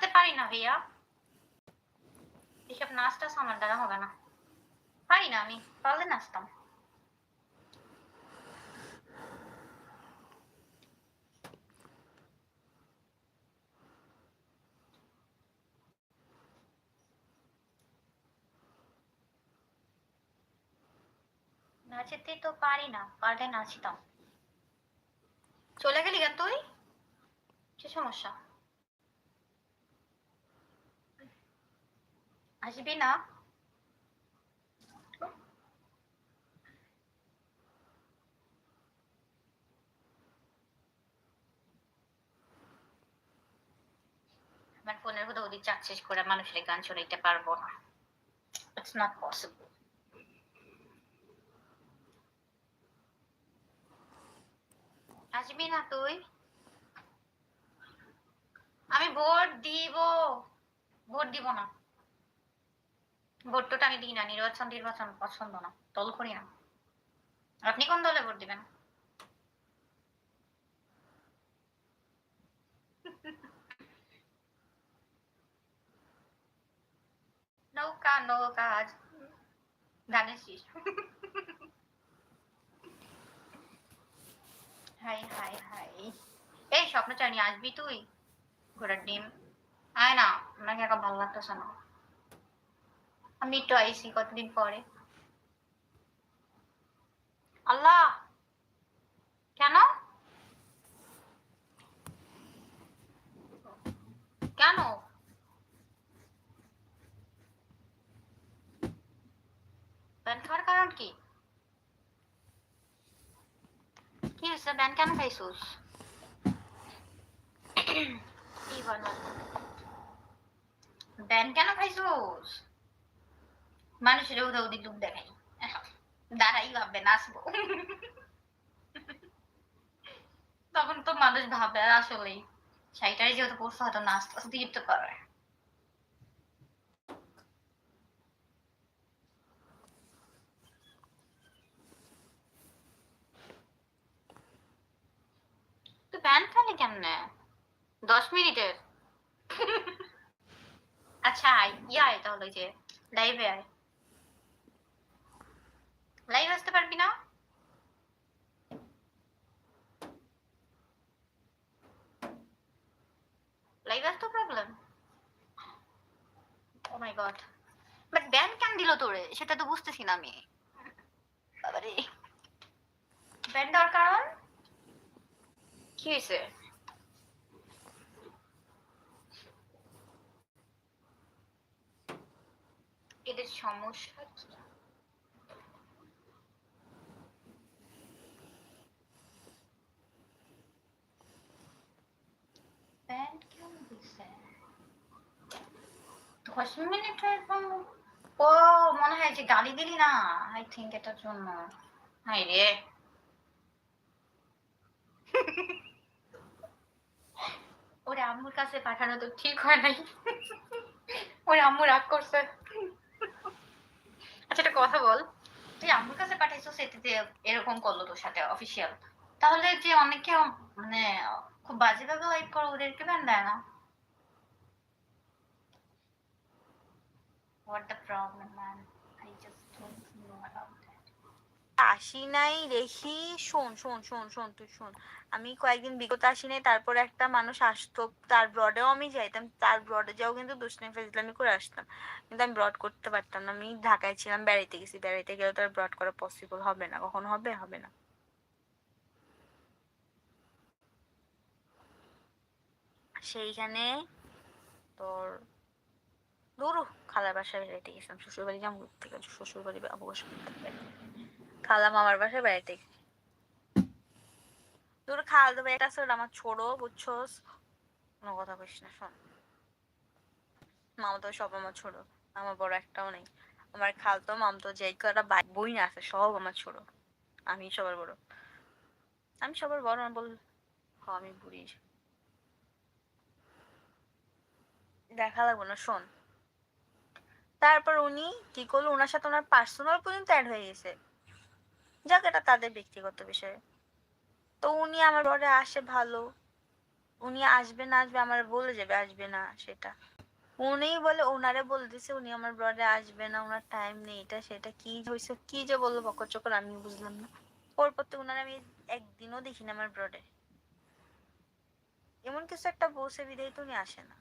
নাচতে পারি না ভাইয়া। এসব নাচ টাচ আমার দ্বারা হবে না। পারি না আমি, পারলে নাচতাম। নাচতে তো পারি না, পারলে নাচতাম। চলে গেলি কেন তুই? কি সমস্যা? আসবি না আমার ফোনের চার্জ শেষ করে মানুষের গান শোনাইতে পারব না। ইটস নট পসিবল আসবি না তুই? আমি ভোট দিব। ভোট দিব না। ভোট টোটা আমি দিই না নির্বাচন নির্বাচন পছন্দ না, দল করি না। আপনি কোন দলে ভোট দিবেন? নৌকা নৌকা ধানের শীষ। Hi hi hi. এই স্বপ্নচারী আসবি তুই? ঘোড়ার ডিম। আয় না আমাকে এখন ভালো লাগতেছে না। আমি একটু আইসি কতদিন পরে। আল্লাহ! কেন? কেন? ব্যান খাওয়ার কারণ কি? কি হয়েছে? ব্যান কেন খাইছিস? ব্যান কেন খাইছিস? মানুষের উদা উদি লুক দেখাই দাঁড়াই ভাববে, নাচবো। তখন তো মানুষ ভাবে আসলেই। সেইটাই যেহেতু পড়ছে হয়তো নাচতে দিতে পারে দশ মিনিটের? আচ্ছা ইয়ে আয় তাহলে যে লাইভে আয় লাইভ আসতে পারবি না লাইভ আসতে problem oh my god. But ban কেন দিল তোরে সেটা তো বুঝতেছি না আমি। বাবারে। ব্যান দেওয়ার কারণ কি হয়েছে এদের সমস্যা কি ব্যান্ড কেন দিছে দশ ও, মনে হয় যে গালি দিলি না। আই থিঙ্ক এটার জন্য। হাই রে। ওরে আম্মুর কাছে পাঠানো তো ঠিক হয় নাই। ওরে আম্মু রাগ করছে। আচ্ছা একটা কথা বল। তুই আম্মুর কাছে পাঠাইছো সেটাতে এরকম করল তোর সাথে অফিসিয়াল তাহলে যে অনেকে মানে খুব বাজেভাবে লাইভ করে ওদেরকে ব্যান দেয় না। What the problem, man? I just don't know about that. আসি নাই দেখি শোন শোন শোন শোন তুই শোন আমি কয়েকদিন বিগত আসি নাই তারপর একটা মানুষ আসতো তার ব্রডেও আমি যাইতাম তার ব্রডে যাও কিন্তু দুষ্টামি ফাজলামি করে আসতাম কিন্তু আমি ব্রড করতে পারতাম না আমি ঢাকায় ছিলাম বেড়াইতে গেছি বেড়াইতে গেলে তো আর ব্রড করা পসিবল হবে না কখন হবে হবে না সেইখানে তোর দূর খালার বাসায় বেড়াইতে গেছিলাম শ্বশুর বাড়ি যাম থেকে শ্বশুর বাড়ি বাসা খালা মামার বাসায় বেড়াইতে তোর খাল দেবে এটা আছে আমার ছোড়ো বুঝছোস কোনো কথা কইস না শোন মামা তো সব আমার ছোট আমার বড় একটাও নেই আমার খালতো মাম তো যে কটা বই না আছে সব আমার ছোট আমি সবার বড় আমি সবার বড় না বল হ আমি বুড়ি দেখা লাগবো না শোন তারপর উনি কি করল? ওনার সাথে ওনার পার্সোনাল পর্যন্ত অ্যাড হয়ে গেছে। যাক, এটা তাদের ব্যক্তিগত বিষয়ে। তো উনি আমার ঘরে আসে ভালো। উনি আসবে না আসবে, আমার বলে যাবে, আসবে না সেটা। উনিই বলে ওনারে বলে দিছে, উনি আমার ব্রডে আসবে না ওনার টাইম নেই, এটা সেটা, কি হয়েছে কি যে বলল বকর চকর আমি বুঝলাম না। ওর পর তো ওনারে আমি একদিনও দেখি না আমার ব্রডে এমন কিছু একটা বসে বিদায় তো উনি আসে না।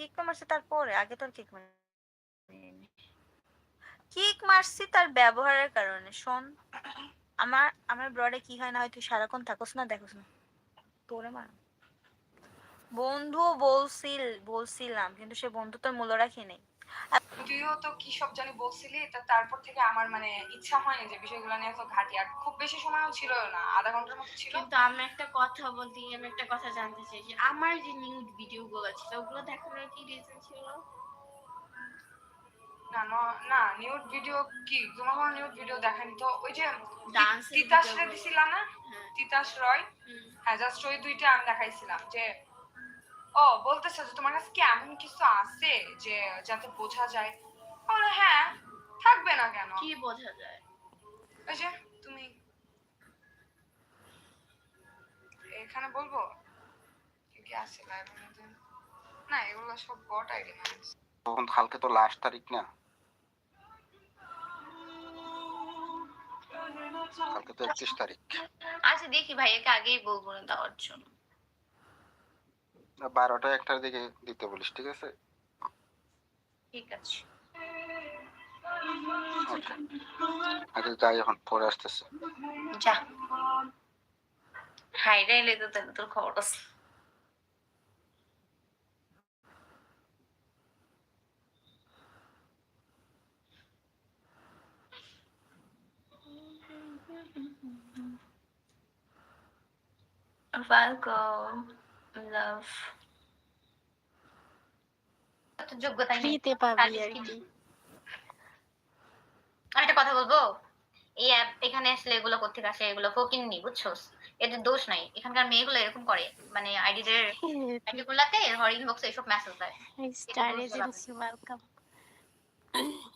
কিক মারছে তারপরে, আগে তো কিক মারিনি। কিক মারছি তার ব্যবহারের কারণে, শোন। আমার আমার ব্রডে কি হয় না হয় তুই সারাক্ষণ থাকোস না, দেখোস না। তোরে মার বন্ধু বলছিল, বলছিলাম, কিন্তু সে বন্ধু তোর মূল্য রাখি নেই। তুইও তো কি সব জানি বলছিলি তা তারপর থেকে আমার মানে ইচ্ছা হয়নি যে বিষয়গুলো নিয়ে এত ঘাটি। আর খুব বেশি সময়ও ছিল না আধা ঘণ্টার মতো ছিল। কিন্তু আমি একটা কথা বলতে আমি একটা কথা জানতে চাই যে আমার যে নিউড ভিডিও গুলো ছিল ওগুলো দেখানোর কি রিজন ছিল? না না নিউড ভিডিও কি? তোমার কোনো নিউড ভিডিও দেখানি তো ওই যে তিতাস রে দিছিলা না? হ্যাঁ। তিতাস রয়? হ্যাঁ জাস্ট ওই দুইটা আমি দেখাইছিলাম যে ও বলতেছে যে তোমার কাছে কি এমন কিছু আছে যে যাতে বোঝা যায়? বলে হ্যাঁ থাকবে না কেন? কি বোঝা যায়? ওই যে তুমি এখানে বলব? কি কি আছে লাইভের না এগুলো সব বট আইডি তখন কালকে তো লাস্ট তারিখ না? কালকে তো একত্রিশ তারিখ। আচ্ছা দেখি ভাইয়াকে আগেই বলব না দেওয়ার জন্য। বারোটা একটার দিকে দিতে বলিস ঠিক আছে? ঠিক আছে। আগে যাই এখন পরে আসতেছে। যা। হাইরা এলে তো তোর খবর আছে। Welcome, যোগ্যতা নেই ফ্রিতে পাবি আর কি? আমি একটা কথা বলব? এই অ্যাপ এখানে আসলে এগুলো কোথেকে আসে? এগুলো ফকিং নি বুঝছোস? এদের দোষ নাই। এখানকার মেয়েগুলো এরকম করে। মানে আইডিদের হর ইনবক্সে এসব মেসেজ দেয়। স্টার এজেন্সি ওয়েলকাম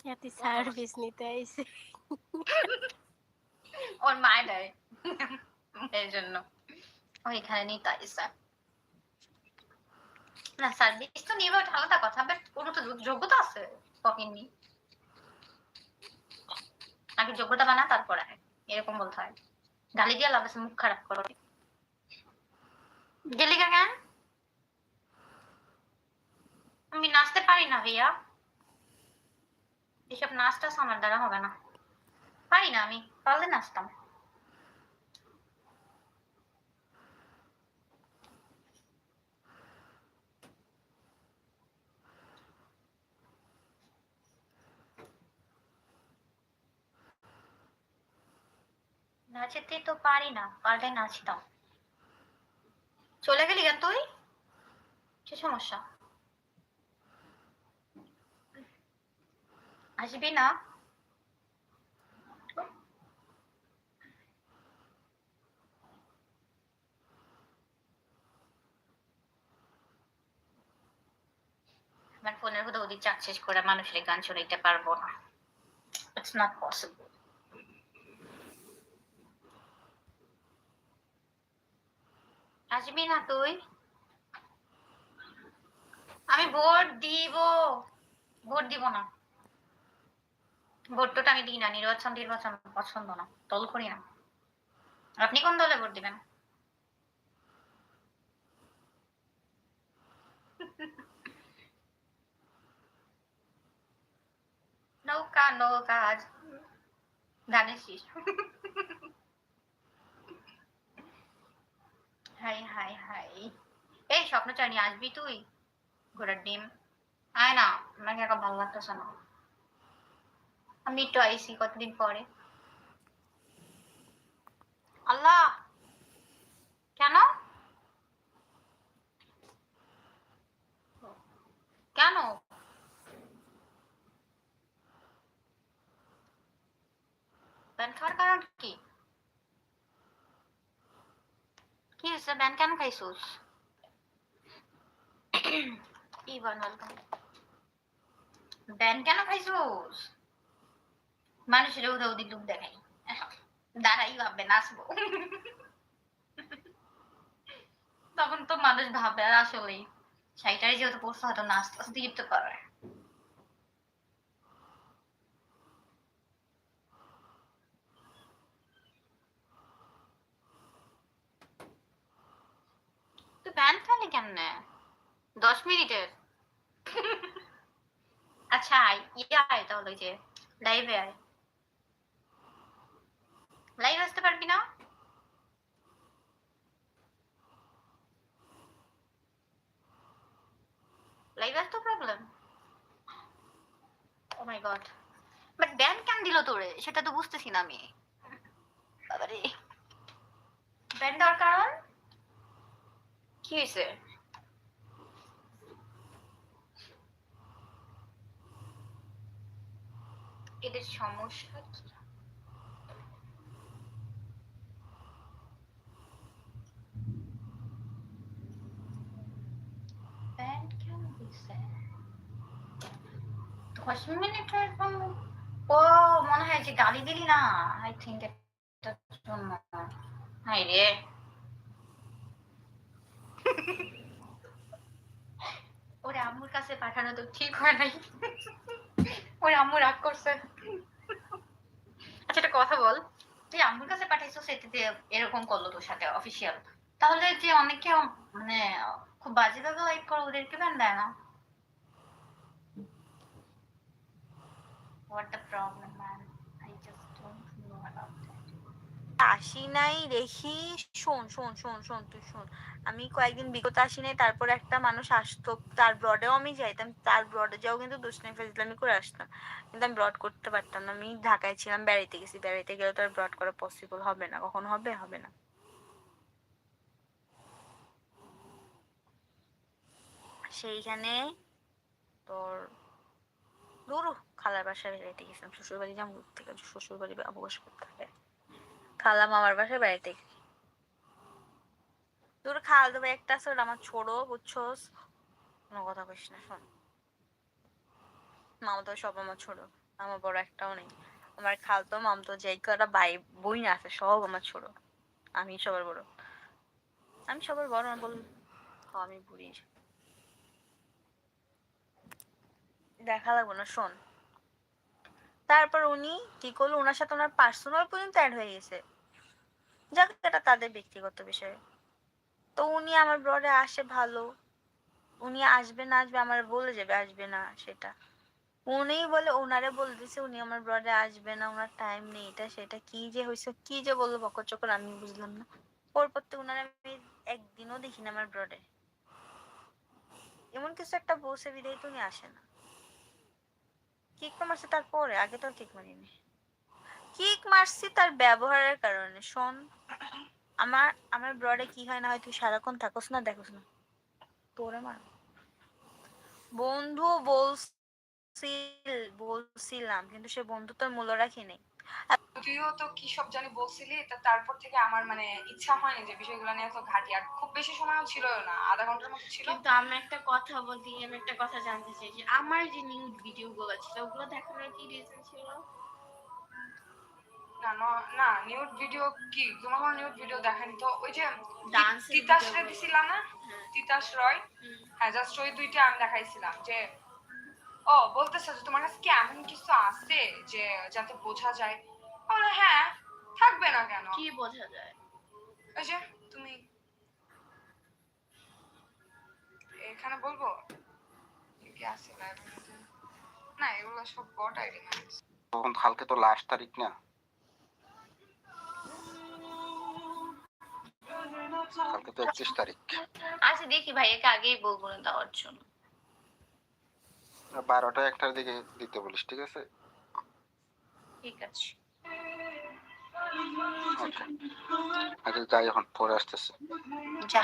এত সার্ভিস নিতে আইছে। ওর মায় দেয়। এর জন্য। ও এখানে নিতে আইসা না তো আলাদা কথা বাট ওর তো যোগ্যতা আছে আগে যোগ্যতা বানা এরকম বলতে হয়। গালি দিয়ে লাভ আছে মুখ খারাপ করো। কেন? আমি নাচতে পারি না ভাইয়া। এসব নাচ টাচ আমার দ্বারা হবে না। পারি না আমি, পারলে নাচতাম। নাচতে তো পারি না, পারলে নাচতাম চলে গেলি কেন তুই? কি সমস্যা? আসবি না? আমার ফোনের মধ্যে ওদিক চার্জ শেষ করে মানুষের গান শোনাইতে পারব না। ইটস নট পসিবল আসবি না তুই? আমি ভোট দিব। ভোট দিব না। ভোট আমি দিই না, নির্বাচন নির্বাচন পছন্দ না, দল করি না। আপনি কোন দলে ভোট দিবেন? নৌকা নৌকা, আজ ধানের শীষ। Hi hi hi. এই স্বপ্নচারী আসবি তুই? ঘোড়ার ডিম আয় না, আমাকে এখন ভালো লাগতেছে না। আমি একটু আইসি কতদিন পরে। আল্লাহ! কেন? কেন? ব্যান খাওয়ার কারণ কি? হয়েছে ব্যান কেন খাইছোস ইভান ওয়েলকাম ব্যান কেন খাইছোস মানুষের উদা উদি লুক দেখাই দাঁড়াই ভাববে নাচবো তখন তো মানুষ ভাবে আসলেই শাড়িটাই যেহেতু পরছে হয়তো নাচতে দিতে পারে তুই ফেলে কেমনে? দশ মিনিটের? আচ্ছা ইয়ে আয় তাহলে যে লাইভে আয়। লাইভ আসতে পারবি না? লাইভ আসতে problem oh my god but ban কেন দিল তোরে? সেটা তো বুঝতেছি না আমি। বাবারে। ব্যান দেওয়ার কারণ কি হয়েছে এদের সমস্যা দশ মিনিটের ও, মনে হয় যে গালি দিলি না। আই থিঙ্ক এটার জন্য। হাই রে। ওরে আম্মুর কাছে পাঠানো তো ঠিক হয় নাই। ওরে আম্মু রাগ করছে। আচ্ছা একটা কথা বল। তুই আম্মুর কাছে পাঠাইছো সেটাতে এরকম করল তোর সাথে অফিসিয়াল তাহলে যে অনেকে মানে খুব বাজেভাবে লাইক করে ওদেরকে ব্যান দেয় না? What the problem, man? I just don't know about that. আসি নাই দেখি। শোন শোন শোন শোন তুই শোন। আমি কয়েকদিন বিগত আসি নাই, তারপর একটা মানুষ আসতো, তার ব্রডেও আমি যাইতাম, তার ব্রডে যাও কিন্তু দুষ্টামি ফেজলামি করে আসতাম। কিন্তু আমি ব্রড করতে পারতাম না, আমি ঢাকায় ছিলাম, বেড়াইতে গেছি, বেড়াইতে গেলে তো আর ব্রড করা পসিবল হবে না, কখন হবে হবে না। সেইখানে তোর দূর, খালার বাসায় বেড়াইতে গেছিলাম শ্বশুর বাড়ি দূর থেকে শ্বশুর বাড়ি অবকাশ করতে থাকে খালা মামার বাসায় বাড়িতে। তোর খাল দেবে একটা আছে আমার ছোট বুঝছোস? কোনো কথা কইস না শোন। মামা তো সব আমার ছোট আমার বড় একটাও নেই। আমার খাল তো মাম তো যে কটা ভাই বই না আছে সব আমার ছোট। আমি সবার বড়। আমি সবার বড় না বল হ, আমি বুড়ি। দেখা লাগবো না শোন। তারপর উনি কি করল ওনার সাথে ওনার পার্সোনাল পর্যন্ত অ্যাড হয়ে গেছে। যাক, এটা তাদের ব্যক্তিগত বিষয়। তো উনি আমার ব্রডে আসে ভালো। উনি আসবে না আসবে, আমার বলে যাবে আসবে না সেটা। উনি বলে ওনারে বলে দিছে, উনি আমার ব্রডে আসবে না ওনার টাইম নেই, এটা সেটা, কি যে হয়েছে কি যে বলল বকর চকর আমি বুঝলাম না। ওর পর তো ওনারে আমি একদিনও দেখি না আমার ব্রডে। এমন কিছু একটা বসে বিদায় তো উনি আসে না। কিক তো মারছে তারপরে, আগে তো কিক মারিনি। কিক মারছি তার ব্যবহারের কারণে। শোন আমার আমার ব্রডে কি হয় না হয় তুই সারাক্ষণ থাকোস না দেখোস না। তোরে মার। বন্ধু বলছিল বলছিলাম কিন্তু সে বন্ধু তোর মূল্য রাখি নেই তুইও তো কি সব জানি বলছিলি তা তারপর থেকে আমার মানে ইচ্ছা হয়নি যে বিষয়গুলো নিয়ে তো ঘাটি। আর খুব বেশি সময়ও ছিল না আধা ঘণ্টার মতো ছিল। কিন্তু আমি একটা কথা বলতে আমি একটা কথা জানতে চাই যে আমার যে নিউড ভিডিও গুলো ছিল ওগুলো দেখানোর কি রিজন ছিল? না ন- নিউড ভিডিও কি? তোমার কোনো নিউড ভিডিও দেখানি তো? ওই যে Dance তিতাস রে গুলো। দিছিলাম না? হ্যাঁ। তিতাস রয়? হ্যাঁ জাস্ট ওই দুইটা আমি দেখাইছিলাম যে ও বলতেছে যে তোমার কাছে কি এমন কিছু আছে যে যাতে বোঝা যায়? বলে হ্যাঁ থাকবে না কেন? কি বোঝা যায়? ওই যে তুমি এখানে বলব? কি কি আছে না এগুলো সব বট আইডি তখন কালকে তো লাস্ট তারিখ না? কালকে তো একত্রিশ তারিখ। আচ্ছা দেখি ভাইয়াকে আগেই বলব না দেওয়ার জন্য। বারোটা একটার দিকে দিতে বলিস ঠিক আছে? ঠিক আছে। আচ্ছা। আচ্ছা যাই এখন পরে আসতেছে। যা।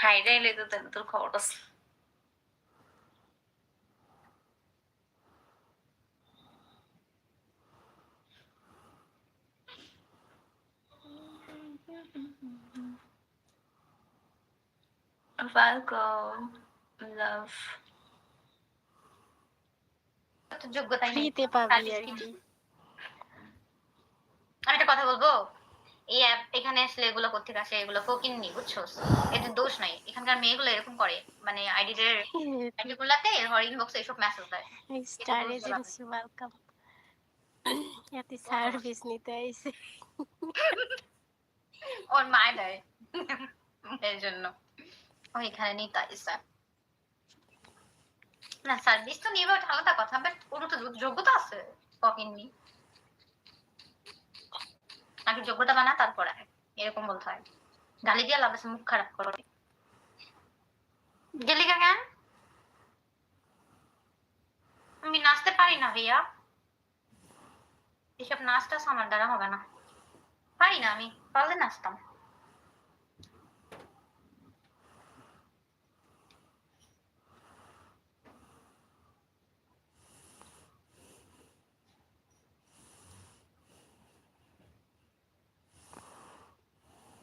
হাই রে এলে তো তোর খবর আছে Welcome, love. ফ্রিতে পাবি আর কি। আমি একটা কথা বলব? এই অ্যাপ এখানে আসলে এগুলো কোথেকে আসে? এগুলো ফকিন্নি বুঝছ? এদের দোষ নাই। এখানকার মেয়েগুলো এরকম করে। মানে আইডিদের আইডি গুলাতে হর ইনবক্সে এসব মেসেজ দেয়। স্টার এজেন্সি ওয়েলকাম এত সার্ভিস নিতে আইছে। না সার্ভিস তো নিবে ওটা আলাদা কথা বাট তো যোগ্যতা আছে ফকিন্নি আগে যোগ্যতা বানা এরকম বলতে হয়। গালি দিয়ে লাভ আছে, মুখ খারাপ করে। গেলিকা কেন? আমি নাচতে পারি না রিয়া এসব নাচটা আমার দ্বারা হবে না। পারি না আমি। পারলে নাচতাম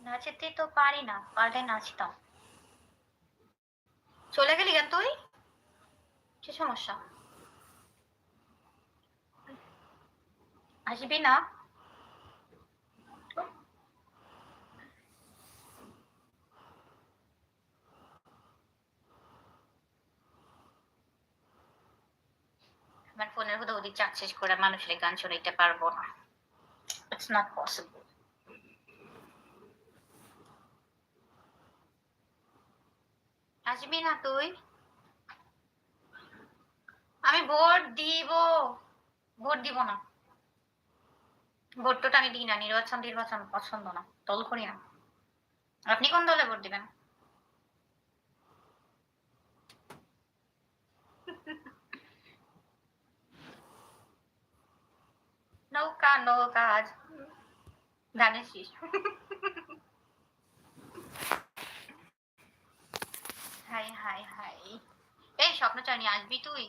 নাচতে তো পারি না, পারলে নাচতাম। চলে গেলি কেন তুই? কি সমস্যা? আসবি না আমার ফোনের ওদিক চার্জ শেষ করে মানুষের গান শোনাইতে পারব না। ইটস নট পসিবল আসবি না তুই? আমি ভোট দিব। ভোট দিব না। ভোটটা আমি দিই না। নির্বাচন নির্বাচন পছন্দ না। দল করি না। আপনি কোন দলে ভোট দিবেন? নৌকা নৌকা আজ ধানের হাই হাই হাই। এই স্বপ্ন চাইনি আসবি তুই?